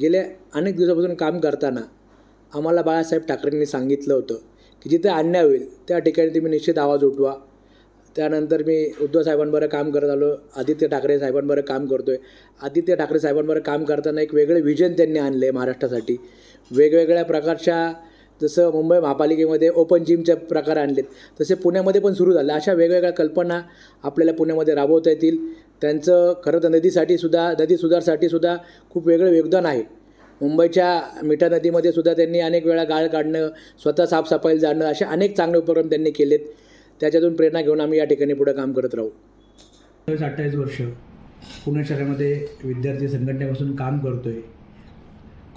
गेल्या अनेक दिवसापासून काम करताना आम्हाला बाळासाहेब ठाकरेंनी सांगितलं होतं की जिथे अन्याय होईल त्या ठिकाणी तुम्ही निश्चित आवाज उठवा. त्यानंतर मी उद्धव साहेबांबरोबर काम करत आलो आदित्य ठाकरे साहेबांबरोबर काम करतो आहे आदित्य ठाकरे साहेबांबरोबर काम करताना एक वेगळे विजन त्यांनी आणले आहे महाराष्ट्रासाठी. वेगवेगळ्या प्रकारच्या जसं मुंबई महापालिकेमध्ये ओपन जिमचे प्रकार आणलेत तसे पुण्यामध्ये पण सुरू झाले. अशा वेगवेगळ्या कल्पना आपल्याला पुण्यामध्ये राबवता येतील. त्यांचं खरं तर नदीसाठी सुद्धा नदी सुधारसाठी सुद्धा खूप वेगळं योगदान आहे. मुंबईच्या मिठा नदीमध्ये सुद्धा त्यांनी अनेक वेळा गाळ काढणं स्वतः साफसफाईला जाणं असे अनेक चांगले उपक्रम त्यांनी केलेत. त्याच्यातून प्रेरणा घेऊन आम्ही या ठिकाणी पुढे काम करत राहू. सत्तावीस अठ्ठावीस वर्ष पुणे शहरामध्ये विद्यार्थी संघटनेपासून काम करतो आहे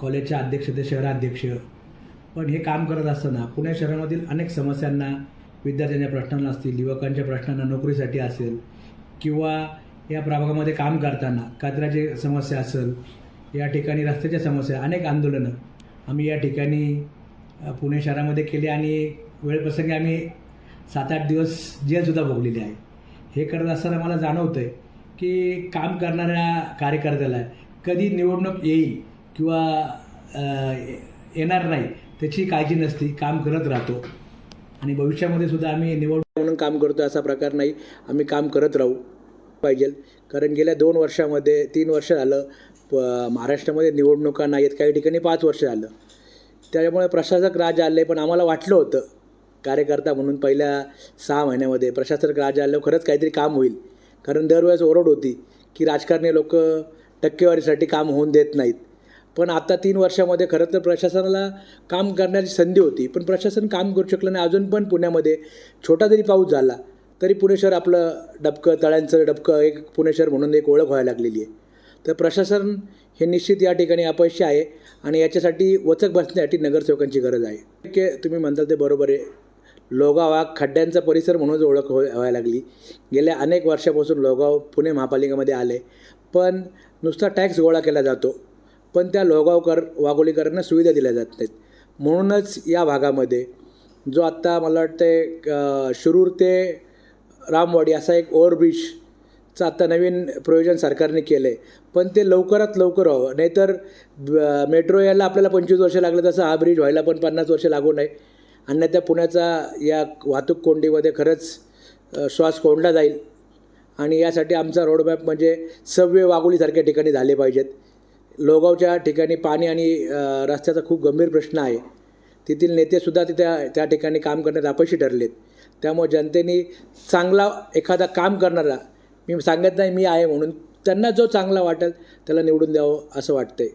कॉलेजच्या अध्यक्ष ते शहराध्यक्ष. पण हे काम करत असताना पुणे शहरामधील अनेक समस्यांना विद्यार्थ्यांच्या प्रश्नांना असतील युवकांच्या प्रश्नांना नोकरीसाठी असेल किंवा या प्रभागामध्ये काम करताना कचऱ्याची समस्या असेल या ठिकाणी रस्त्याच्या समस्या अनेक आंदोलनं आम्ही या ठिकाणी पुणे शहरामध्ये केली आणि वेळप्रसंगी आम्ही सात आठ दिवस जेलसुद्धा भोगलेली आहे. हे करत असताना मला जाणवतं आहे की काम करणाऱ्या कार्यकर्त्याला कधी निवडणूक येईल किंवा येणार नाही त्याची काळजी नसती काम करत राहतो. आणि भविष्यामध्ये सुद्धा आम्ही निवडणूक म्हणून काम करतो असा प्रकार नाही. आम्ही काम करत राहू. पाहिजे. कारण गेल्या दोन वर्षामध्ये तीन वर्ष झालं प महाराष्ट्रामध्ये निवडणुका नाही आहेत काही ठिकाणी पाच वर्ष झालं. त्याच्यामुळे प्रशासक राज आले पण आम्हाला वाटलं होतं कार्यकर्ता म्हणून पहिल्या सहा महिन्यामध्ये प्रशासक राज आल्यावर खरंच काहीतरी काम होईल. कारण दरवेळेस ओरड होती की राजकारणी लोक टक्केवारीसाठी काम होऊन देत नाहीत. पण आता तीन वर्षामध्ये खरं तर प्रशासनाला काम करण्याची संधी होती पण प्रशासन काम करू शकलं नाही. अजून पण पुण्यामध्ये छोटा जरी पाऊस झाला तरी पुणे शहर आपलं डबकं तळ्यांचं डबकं एक पुणे शहर म्हणून एक ओळख व्हायला लागलेली आहे. तर प्रशासन हे निश्चित या ठिकाणी अपयशी आहे आणि याच्यासाठी वचक बसण्यासाठी नगरसेवकांची गरज आहे. के तुम्ही म्हणताल ते बरोबर आहे. लोगाव हा खड्ड्यांचा परिसर म्हणूनच ओळख हो व्हायला लागली. गेल्या अनेक वर्षापासून लोगाव पुणे महापालिकेमध्ये आले. पण नुसता टॅक्स गोळा केला जातो. पण त्या लोगावकर वाघोलीकरांना सुविधा दिल्या जात नाहीत. म्हणूनच या भागामध्ये जो आत्ता मला वाटतं शिरूर ते रामवाडी असा एक ओव्हरब्रिजचं आत्ता नवीन प्रयोजन सरकारने केलं आहे पण ते लवकरात लवकर व्हावं. नाहीतर ब- मेट्रो यायला आपल्याला पंचवीस वर्ष लागलं तसं हा ब्रिज व्हायला पण पन्नास वर्ष लागू नये. त्या पुण्याचा या वाहतूक कोंडीमध्ये खरंच श्वास कोंडला जाईल. आणि यासाठी आमचा रोडमॅप म्हणजे सव्य वाघोलीसारख्या ठिकाणी झाले पाहिजेत. लोगावच्या ठिकाणी पाणी आणि रस्त्याचा खूप गंभीर प्रश्न आहे. तेथील नेतेसुद्धा तिथ्या त्या ठिकाणी काम करण्यात अपयशी ठरलेत. त्यामुळे जनतेने चांगला एखादा काम करणारा मी सांगत नाही मी आहे म्हणून त्यांना जो चांगला वाटेल त्याला निवडून द्यावं असं वाटतंय.